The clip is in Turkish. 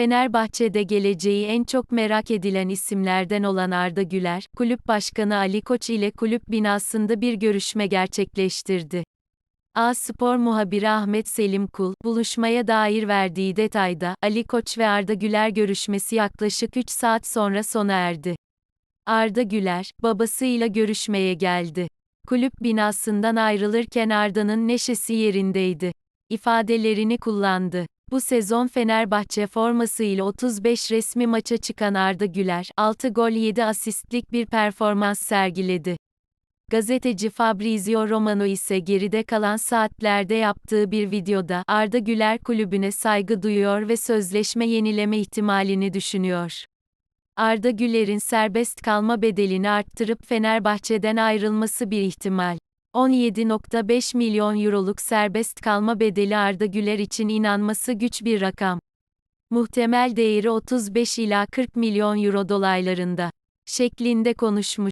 Fenerbahçe'de geleceği en çok merak edilen isimlerden olan Arda Güler, kulüp başkanı Ali Koç ile kulüp binasında bir görüşme gerçekleştirdi. A Spor muhabiri Ahmet Selim Kul, buluşmaya dair verdiği detayda, Ali Koç ve Arda Güler görüşmesi yaklaşık 3 saat sonra sona erdi. Arda Güler, babasıyla görüşmeye geldi. Kulüp binasından ayrılırken Arda'nın neşesi yerindeydi. ifadelerini kullandı. Bu sezon Fenerbahçe formasıyla 35 resmi maça çıkan Arda Güler, 6 gol 7 asistlik bir performans sergiledi. Gazeteci Fabrizio Romano ise geride kalan saatlerde yaptığı bir videoda Arda Güler kulübüne saygı duyuyor ve sözleşme yenileme ihtimalini düşünüyor. Arda Güler'in serbest kalma bedelini arttırıp Fenerbahçe'den ayrılması bir ihtimal. 17.5 milyon euroluk serbest kalma bedeli Arda Güler için inanması güç bir rakam. Muhtemel değeri 35 ila 40 milyon euro dolaylarında şeklinde konuşmuş.